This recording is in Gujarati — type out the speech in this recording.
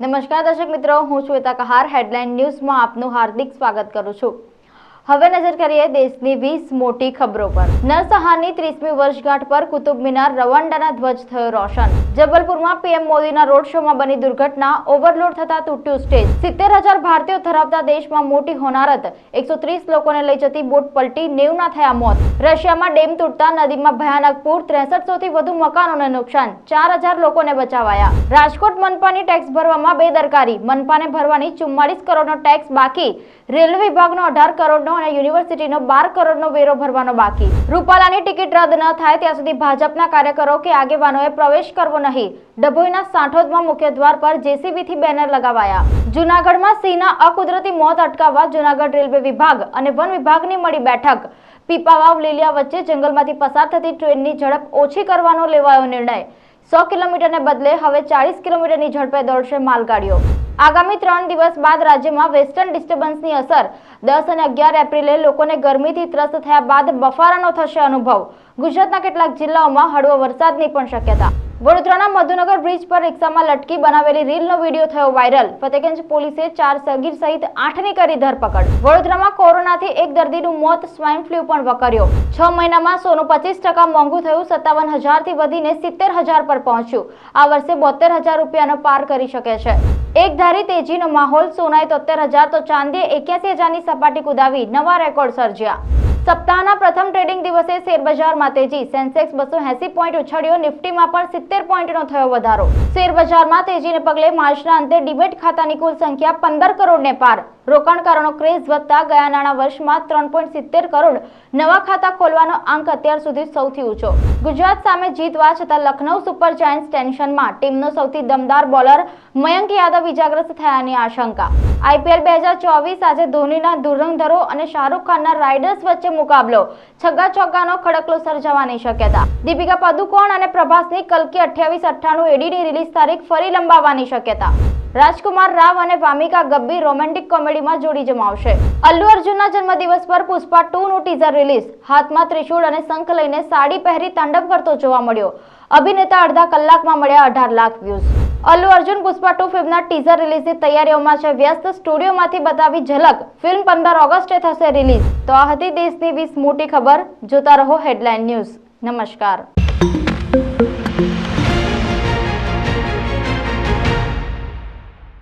નમસ્કાર દર્શક મિત્રો હું શ્વેતા કહાર. હેડલાઇન ન્યૂઝમાં આપનું હાર્દિક સ્વાગત કરું છું. હવે નજર કરીએ દેશની વીસ મોટી ખબરો પર. નરસહારની ત્રીસમી વર્ષગાંઠ પર કુતુબ મિનાર રવાંડાના ધ્વજ થયો રોશન. જબલપુરમાં પીએમ મોદીના રોડ શોમાં બની દુર્ઘટના ઓવરલોડ થતા તૂટ્યું સ્ટેજ. સિત્તેર હજાર ભારતીયો ધરાવતા દેશમાં મોટી હોનારત. એકસો ત્રીસ લોકોને લઈ જતી બોટ પલટી નેવના થયા મોત. રશિયામાં ડેમ તૂટતા નદીમાં ભયાનક પૂર, ત્રેસઠસોથી વધુ મકાનોને નુકસાન. ચાર હજાર લોકોને બચાવાયા. રાજકોટ મનપાની ટેક્સ ભરવામાં બેદરકારી. મનપાને ભરવાની ચુમ્માળીસ કરોડનો ટેક્સ બાકી. રેલવે વિભાગનો અઢાર કરોડનો અને યુનિવર્સિટીનો બાર કરોડનો વેરો ભરવાનો બાકી. રૂપાલાની ટિકિટ રદ ન થાય ત્યાં સુધી ભાજપના કાર્યકરો કે આગેવાનોએ પ્રવેશ કરવો નહીં. ડભોઈના સાંઠોદમાં મુખ્ય દ્વાર પર જેસીબીથી બેનર લગાવાયા. જૂનાગઢમાં સિંહના અકુદરતી મોત અટકાવવા જૂનાગઢ રેલવે વિભાગ અને વન વિભાગની મળી બેઠક. પીપાવાવ લીલિયા વચ્ચે જંગલમાંથી પસાર થતી ટ્રેનની ઝડપ ઓછી કરવાનો લેવાયો નિર્ણય. સો કિલોમીટરને બદલે હવે ચાળીસ કિલોમીટરની ઝડપે દોડશે માલગાડીઓ. આગામી ત્રણ દિવસ બાદ રાજ્યમાં વેસ્ટર્ન ડિસ્ટર્બન્સની અસર. દસ અને અગિયાર એપ્રિલે લોકોને ગરમીથી ત્રસ્ત થયા બાદ બફારાનો થશે અનુભવ. ગુજરાતના કેટલાક જિલ્લાઓમાં હળવો વરસાદની પણ શક્યતા. વડોદરાના મધુનગર બ્રિજ પર રિક્ષામાં લટકી બનાવેલી રીલનો વીડિયો થયો વાયરલ. ફતેગંજ પોલીસે ચાર સગીર સહિત આઠની કરી ધરપકડ. વડોદરામાં કોરોનાથી એક દર્દીનું મોત સ્વાઇન ફ્લૂ પણ વકર્યો. છ મહિનામાં સોનું પચીસ ટકા મોંઘું થયું, સત્તાવન હજારથી વધીને સિત્તેર હજાર પર પહોંચ્યું. આ વર્ષે બોતેર હજાર રૂપિયાનો પાર કરી શકે છે. એક ધારી તેજીનો માહોલ, સોનાએ તોતેર હજાર તો ચાંદીએ એક્યાસી હજારની સપાટી કુદાવી નવા રેકોર્ડ સર્જ્યા. સપ્તાહના પ્રથમ ટ્રેડિંગ દિવસે શેરબજારમાં તેજી. સેન્સેક્સ બસો એસી પોઈન્ટ ઉછળ્યો, નિફ્ટીમાં પણ સિત્તેર પોઈન્ટનો થયો વધારો. શેરબજારમાં તેજીને પગલે માર્ચના અંતે ડિબેટ ખાતાની કુલ સંખ્યા પંદર કરોડને પાર. રોકાણકારોનો ક્રેઝ વધતા ગયા નાણાં વર્ષમાં ત્રણ કરોડ. નવા ખાતા ખોલવાનો આંક અત્યાર સુધી સૌથી ઊંચો. ગુજરાત સામે જીતવા છતાં લખનૌ સુપર જાયન્ટ્સ ટેન્શનમાં. ટીમનો સૌથી દમદાર બોલર મયંક યાદવ ઇજાગ્રસ્ત થયાની આશંકા. આઈપીએલ બે હજાર ચોવીસ આજે ધોનીના ધુરંધરો અને શાહરૂખ ખાનના રાઇડર્સ વચ્ચે મુકાબલો. છગ્ગા ચોગ્ગાનો ખડકલો સર્જાવાની શક્યતા દીપિકા પદુકોણ અને પ્રભાસની કલકી અઠ્યાવીસ અઠ્ઠાણું એડીની રિલીઝ તારીખ ફરી લંબાવવાની શક્યતા રાજકુમાર રાવ અને વામિકા ગબ્બી રોમેન્ટિક કોમેડીમાં જોડી જમાવશે. અલ્લુ અર્જુનના જન્મદિવસ પર પુષ્પા ટુ નું ટીઝર રિલીઝ. હાથમાં ત્રિશૂળ અને શંખ લઈને સાડી પહેરી તાંડવ કરતો જોવા મળ્યો. અભિનેતા અડધા કલાકમાં મળ્યા અઢાર લાખ વ્યૂઝ અલ્લુ અર્જુન પુષ્પા ટુ ફિલ્મના ટીઝર રિલીઝની તૈયારીઓમાં છે. વ્યસ્ત સ્ટુડિયોમાંથી બતાવી ઝલક. ફિલ્મ પંદર ઓગસ્ટે થશે રિલીઝ. તો આ હતી દેશની વીસ મોટી ખબર. જોતા રહો હેડલાઇન ન્યૂઝ. નમસ્કાર.